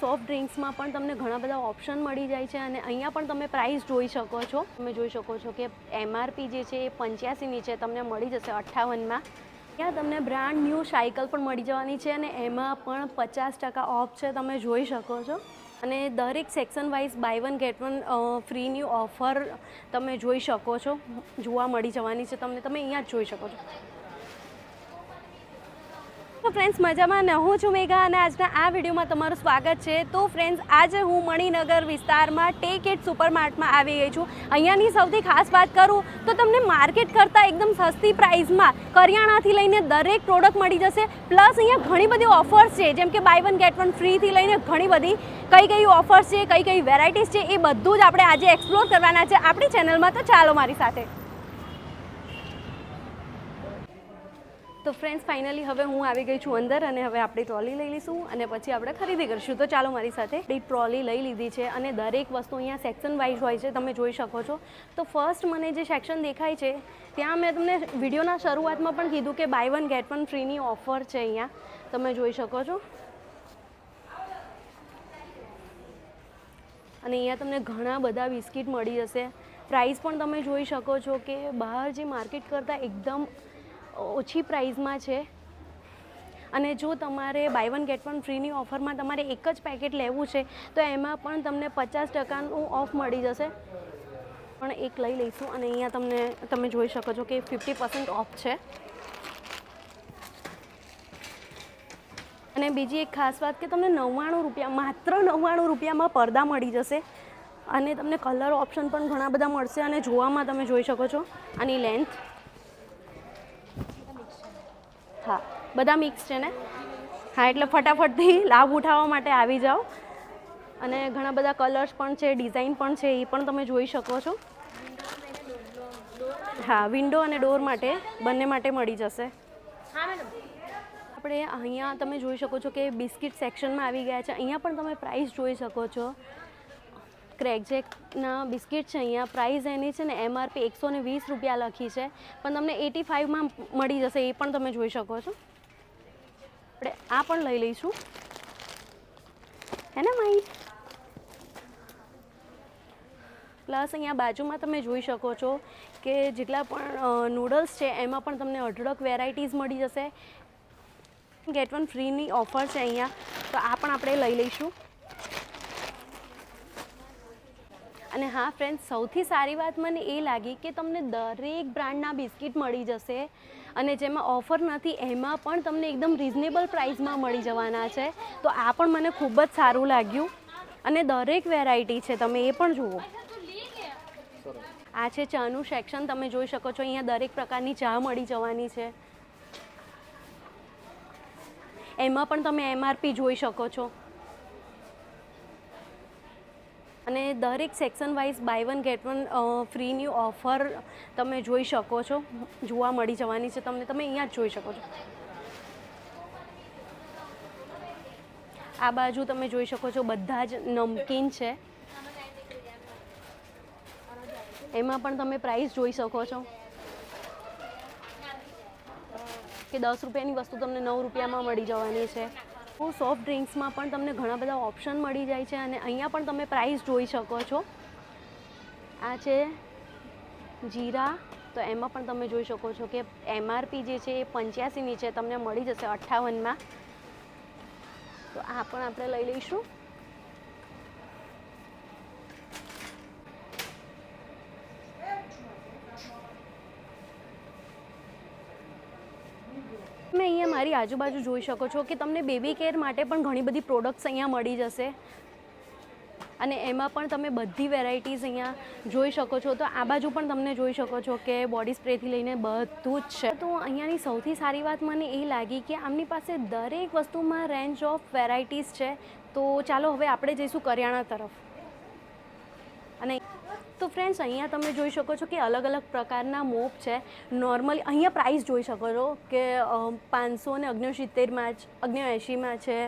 Soft ડ્રિંક્સમાં પણ તમને ઘણા બધા ઓપ્શન મળી જાય છે અને અહીંયા પણ તમે પ્રાઇસ જોઈ શકો છો. તમે જોઈ શકો છો કે એમઆરપી જે છે એ પંચ્યાસીની છે, તમને મળી જશે અઠ્ઠાવનમાં. ત્યાં તમને બ્રાન્ડ ન્યૂ સાયકલ પણ મળી જવાની છે અને એમાં પણ પચાસ ટકા ઓફ છે, તમે જોઈ શકો છો. અને દરેક section wise buy one get one ફ્રીની offer તમે જોઈ શકો છો. જોવા મળી જવાની છે તમને, તમે અહીંયા જ જોઈ શકો છો. તો ફ્રેન્ડ્સ મજામાં ને હું છું મેઘા અને આજના આ વિડીયોમાં તમારું સ્વાગત છે. તો ફ્રેન્ડ્સ આજે હું મણિનગર વિસ્તારમાં ટેક એટ સુપરમાર્ટમાં આવી ગઈ છું. અહીંયાની સૌથી ખાસ વાત કરું તો તમને માર્કેટ કરતાં એકદમ સસ્તી પ્રાઇસમાં કરિયાણાથી લઈને દરેક પ્રોડક્ટ મળી જશે. પ્લસ અહીંયા ઘણી બધી ઓફર્સ છે. જેમ કે બાય વન ગેટ વન ફ્રીથી લઈને ઘણી બધી કઈ કઈ ઓફર્સ છે, કઈ કઈ વેરાયટીઝ છે, એ બધું જ આપણે આજે એક્સપ્લોર કરવાના છે આપણી ચેનલમાં તો ચાલો મારી સાથે. તો ફ્રેન્ડ્સ ફાઇનલી હવે હું આવી ગઈ છું અંદર અને હવે આપણે ટ્રોલી લઈ લઈશું અને પછી આપણે ખરીદી કરીશું. તો ચાલો મારી સાથે એક ટ્રોલી લઈ લીધી છે અને દરેક વસ્તુ અહીંયા સેક્શન વાઇઝ હોય છે, તમે જોઈ શકો છો. તો ફર્સ્ટ મને જે સેક્શન દેખાય છે, ત્યાં મેં તમને વિડીયોના શરૂઆતમાં પણ કીધું કે બાય વન ગેટ વન ફ્રીની ઓફર છે અહીંયા. તમે જોઈ શકો છો. અને અહીંયા તમને ઘણા બધા બિસ્કિટ મળી જશે. પ્રાઇસ પણ તમે જોઈ શકો છો કે બહાર જે માર્કેટ કરતાં એકદમ ઓછી પ્રાઇઝમાં છે. અને જો તમારે બાય વન ગેટ વન ફ્રીની ઓફરમાં તમારે એક જ પેકેટ લેવું છે, તો એમાં પણ તમને પચાસ ટકાનું ઓફ મળી જશે. પણ એક લઈ લઈશું અને અહીંયા તમને, તમે જોઈ શકો છો કે ફિફ્ટી પર્સન્ટ ઓફ છે. અને બીજી એક ખાસ વાત કે તમને નવ્વાણું રૂપિયા, માત્ર નવ્વાણું રૂપિયામાં પડદા મળી જશે. અને તમને કલર ઓપ્શન પણ ઘણા બધા મળશે અને જોવામાં તમે જોઈ શકો છો આની લેન્થ હા બધા મિક્સ છે ને? હા એટલે ફટાફટથી લાભ ઉઠાવવા માટે આવી જાઓ. અને ઘણા બધા કલર્સ પણ છે ડિઝાઇન પણ છે એ પણ તમે જોઈ શકો છો. હા વિન્ડો અને ડોર માટે બંને માટે મળી જશે. આપણે અહીંયા તમે જોઈ શકો છો કે બિસ્કિટ સેક્શનમાં આવી ગયા છે. અહીંયા પણ તમે પ્રાઇસ જોઈ શકો છો. ક્રેકજેકના બિસ્કિટ છે અહીંયા. પ્રાઇસ એની છે ને એમઆરપી એકસો ને વીસ રૂપિયા લખી છે. પણ તમને એટી ફાઇવમાં મળી જશે, એ પણ તમે જોઈ શકો છો. આપણે આ પણ લઈ લઈશું. હે ને માઈ? પ્લસ અહીંયા બાજુમાં તમે જોઈ શકો છો કે જેટલા પણ નૂડલ્સ છે, એમાં પણ તમને અઢળક વેરાયટીઝ મળી જશે. ગેટ વન ફ્રીની ઓફર છે અહીંયા. તો આ પણ આપણે લઈ લઈશું. અને હા ફ્રેન્ડ્સ સૌથી સારી વાત મને એ લાગી કે તમને દરેક બ્રાન્ડના બિસ્કિટ મળી જશે અને જેમાં ઓફર નથી, એમાં પણ તમને એકદમ રિઝનેબલ પ્રાઇસમાં મળી જવાના છે. તો આ પણ મને ખૂબ જ સારું લાગ્યું. અને દરેક વેરાયટી છે, તમે એ પણ જુઓ. આ છે ચાનું સેક્શન તમે જોઈ શકો છો, અહીંયા દરેક પ્રકારની ચા મળી જવાની છે. એમાં પણ તમે એમઆરપી જોઈ શકો છો. અને દરેક section wise buy one get one ફ્રીની offer તમે જોઈ શકો છો. જોવા મળી જવાની છે તમને. તમે અહીંયા જ જોઈ શકો છો. આ બાજુ તમે જોઈ શકો છો બધા જ નમકીન છે. એમાં પણ તમે પ્રાઇસ જોઈ શકો છો. કે દસ રૂપિયાની વસ્તુ તમને નવ રૂપિયામાં મળી જવાની છે. સોફ્ટ ડ્રિંક્સમાં પણ તમને ઘણા બધા ઓપ્શન મળી જાય છે અને અહીંયા પણ તમે પ્રાઇસ જોઈ શકો છો. આ છે જીરા. તો એમાં પણ તમે જોઈ શકો છો કે એમઆરપી જે છે એ પંચ્યાસીની છે. તમને મળી જશે અઠ્ઠાવનમાં. તો આ પણ આપણે લઈ લઈશું. તમે અહીંયા મારી આજુબાજુ જોઈ શકો છો કે તમને બેબી કેર માટે પણ ઘણી બધી પ્રોડક્ટ્સ અહીંયા મળી જશે. અને એમાં પણ તમે બધી વેરાયટીઝ અહીંયા જોઈ શકો છો. તો આ બાજુ પણ તમને જોઈ શકો છો કે બોડી સ્પ્રેથી લઈને બધું જ છે. તો અહીંયાની સૌથી સારી વાત મને એ લાગી કે આમની પાસે દરેક વસ્તુમાં રેન્જ ઓફ વેરાયટીઝ છે. તો ચાલો હવે આપણે જઈશું કરિયાણા તરફ. અને તો ફ્રેન્ડ્સ અહીંયા તમે જોઈ શકો છો કે અલગ અલગ પ્રકારના મોપ છે. નોર્મલી અહીંયા પ્રાઇસ જોઈ શકો છો કે પાંચસો ને અગ્નિસિત્તેરમાં જ, અગ્નિએંશીમાં છે.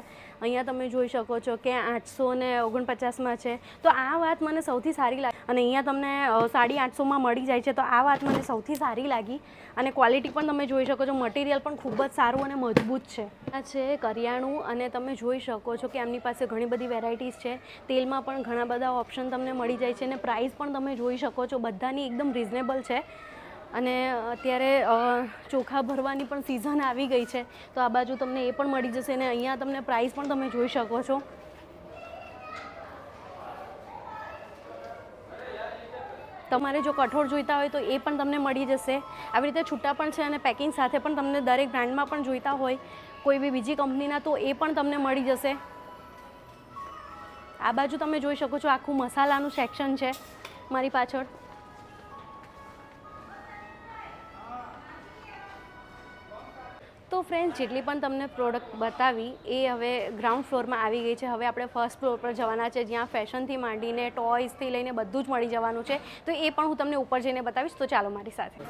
અહીંયા તમે જોઈ શકો છો કે આઠસો ને ઓગણપચાસમાં છે. તો આ વાત મને સૌથી સારી લાગી. અને અહીંયા તમને સાડી આઠસોમાં મળી જાય છે. તો આ વાત મને સૌથી સારી લાગી. અને ક્વોલિટી પણ તમે જોઈ શકો છો. મટીરિયલ પણ ખૂબ જ સારું અને મજબૂત છે. આ છે કરિયાણું અને તમે જોઈ શકો છો કે એમની પાસે ઘણી બધી વેરાયટીઝ છે. તેલમાં પણ ઘણા બધા ઓપ્શન તમને મળી જાય છે અને પ્રાઇસ પણ તમે જોઈ શકો છો, બધાની એકદમ રિઝનેબલ છે. અને અત્યારે ચોખા ભરવાની પણ સિઝન આવી ગઈ છે. તો આ બાજુ તમને એ પણ મળી જશે અને અહીંયા તમને પ્રાઇસ પણ તમે જોઈ શકો છો. તમારે જો કઠોળ જોઈતા હોય તો એ પણ તમને મળી જશે. આવી રીતે છૂટા પણ છે અને પેકિંગ સાથે પણ તમને દરેક બ્રાન્ડમાં પણ જોઈતા હોય. કોઈ બી બીજી કંપનીના તો એ પણ તમને મળી જશે. આ બાજુ તમે જોઈ શકો છો આખું મસાલાનું સેક્શન છે. મારી પાછળ. તો ફ્રેન્ડ જેટલી પણ તમને પ્રોડક્ટ બતાવી, એ હવે ગ્રાઉન્ડ ફ્લોરમાં આવી ગઈ છે. હવે આપણે ફર્સ્ટ ફ્લોર પર જવાના છે, જ્યાં ફેશનથી માંડીને ટોયઝથી લઈને બધું જ મળી જવાનું છે. તો એ પણ હું તમને ઉપર જઈને બતાવીશ. તો ચાલો મારી સાથે.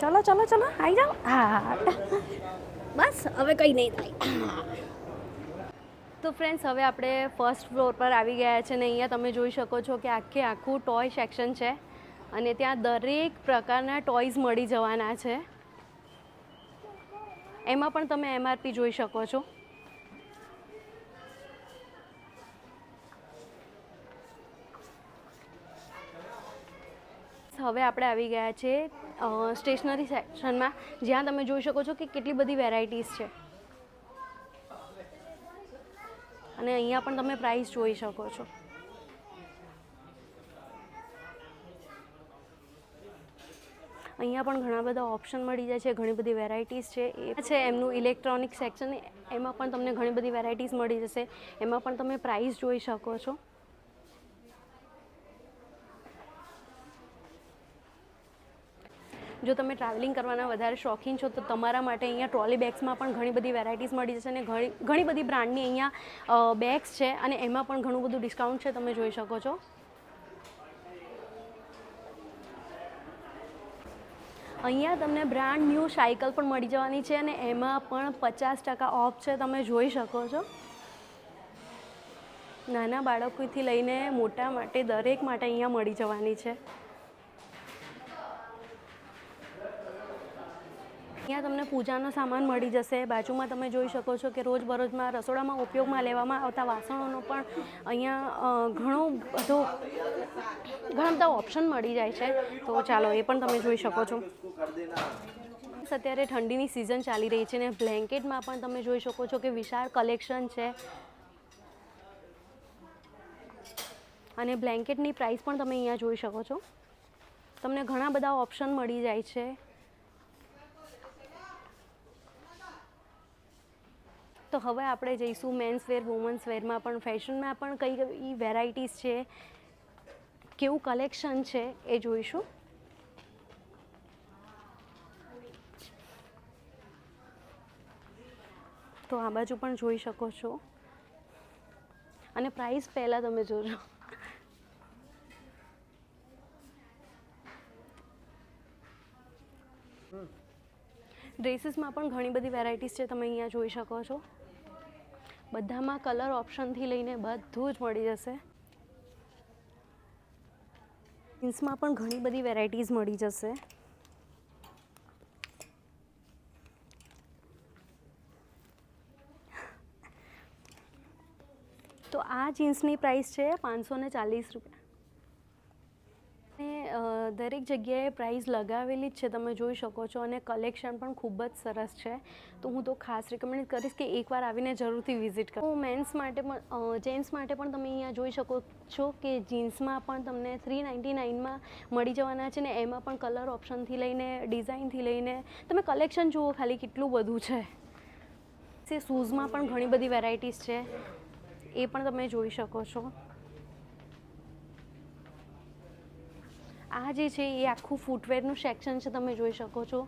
ચલો ચલો ચલો આવી જાઓ. હા. બસ, હવે કંઈ નહીં થાય. તો ફ્રેન્ડ્સ હવે આપણે ફર્સ્ટ ફ્લોર પર આવી ગયા છે ને અહીંયા તમે જોઈ શકો છો કે આખે આખું ટોય સેક્શન છે અને ત્યાં દરેક પ્રકારના ટોયઝ મળી જવાના છે. એમાં પણ તમે એમઆરપી જોઈ શકો છો. હવે આપણે આવી ગયા છે સ્ટેશનરી સેક્શનમાં જ્યાં તમે જોઈ શકો છો કે કેટલી બધી વેરાયટીઝ છે. અને અહીંયા પણ તમે પ્રાઇસ જોઈ શકો છો. અહીંયા પણ ઘણા બધા ઓપ્શન મળી જાય છે, ઘણી બધી વેરાયટીઝ છે. એ છે એમનું ઇલેક્ટ્રોનિક સેક્શન એમાં પણ તમને ઘણી બધી વેરાયટીઝ મળી જશે. એમાં પણ તમે પ્રાઇસ જોઈ શકો છો. જો તમે ટ્રાવેલિંગ કરવાના વધારે શોખીન છો, તો તમારા માટે અહીંયા ટ્રોલી બેગ્સમાં પણ ઘણી બધી વેરાયટીઝ મળી જશે અને ઘણી ઘણી બધી બ્રાન્ડની અહીંયા બેગ્સ છે અને એમાં પણ ઘણું બધું ડિસ્કાઉન્ટ છે, તમે જોઈ શકો છો. અહીંયા તમને બ્રાન્ડ ન્યૂ સાયકલ પણ મળી જવાની છે અને એમાં પણ પચાસ ટકા ઓફ છે, તમે જોઈ શકો છો. નાના બાળકોથી લઈને મોટા માટે દરેક માટે અહીંયા મળી જવાની છે. અહીંયા તમને પૂજાનો સામાન મળી જશે. બાજુમાં તમે જોઈ શકો છો કે રોજબરોજમાં રસોડામાં ઉપયોગમાં લેવામાં આવતા વાસણોનો પણ અહીંયા ઘણો બધો, ઘણા બધા ઓપ્શન મળી જાય છે. તો ચાલો એ પણ તમે જોઈ શકો છો. અત્યારે ઠંડીની સિઝન ચાલી રહી છે ને બ્લેન્કેટમાં પણ તમે જોઈ શકો છો કે વિશાળ કલેક્શન છે. અને બ્લેન્કેટની પ્રાઇસ પણ તમે અહીંયા જોઈ શકો છો. તમને ઘણા બધા ઓપ્શન મળી જાય છે. તો હવે આપણે જઈશું મેન્સ વેર વુમન્સ વેરમાં પણ ફેશનમાં પણ કઈ કઈ વેરાયટીઝ છે કેવું કલેક્શન છે એ જોઈશું. તો આ બાજુ પણ જોઈ શકો છો. અને પ્રાઇસ પહેલાં તમે જોજો. ડ્રેસીસમાં પણ ઘણી બધી વેરાયટીઝ છે તમે અહીંયા જોઈ શકો છો. બધામાં કલર ઓપ્શનથી લઈને બધું જ મળી જશે. જીન્સમાં પણ ઘણી બધી વેરાયટીઝ મળી જશે. તો આ જીન્સની પ્રાઇસ છે પાંચસો ચાલીસ રૂપિયા. દરેક જગ્યાએ પ્રાઇસ લગાવેલી જ છે, તમે જોઈ શકો છો અને કલેક્શન પણ ખૂબ જ સરસ છે. તો હું તો ખાસ રિકમેન્ડ કરીશ કે એકવાર આવીને જરૂરથી વિઝિટ કરો. મેન્સ માટે પણ જેન્ટ્સ માટે પણ તમે અહીંયા જોઈ શકો છો કે જીન્સમાં પણ તમને થ્રી નાઇન્ટી નાઇનમાં મળી જવાના છે ને એમાં પણ કલર ઓપ્શનથી લઈને ડિઝાઇનથી લઈને તમે કલેક્શન જુઓ ખાલી કેટલું બધું છે. તે શૂઝમાં પણ ઘણી બધી વેરાયટીઝ છે. એ પણ તમે જોઈ શકો છો. આ જે છે એ આખું ફૂટવેરનું સેક્શન છે, તમે જોઈ શકો છો.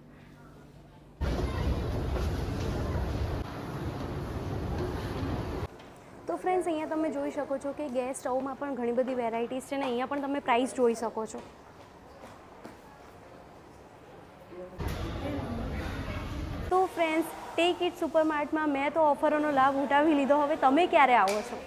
તો ફ્રેન્ડ્સ અહીંયા તમે જોઈ શકો છો કે ગેસ સ્ટવમાં પણ ઘણી બધી વેરાયટીઝ છે ને અહીંયા પણ તમે પ્રાઇસ જોઈ શકો છો. તો ફ્રેન્ડ્સ ટેક ઇટ સુપરમાર્ટમાં મેં તો ઓફરોનો લાભ ઉઠાવી લીધો. હવે તમે ક્યારે આવો છો?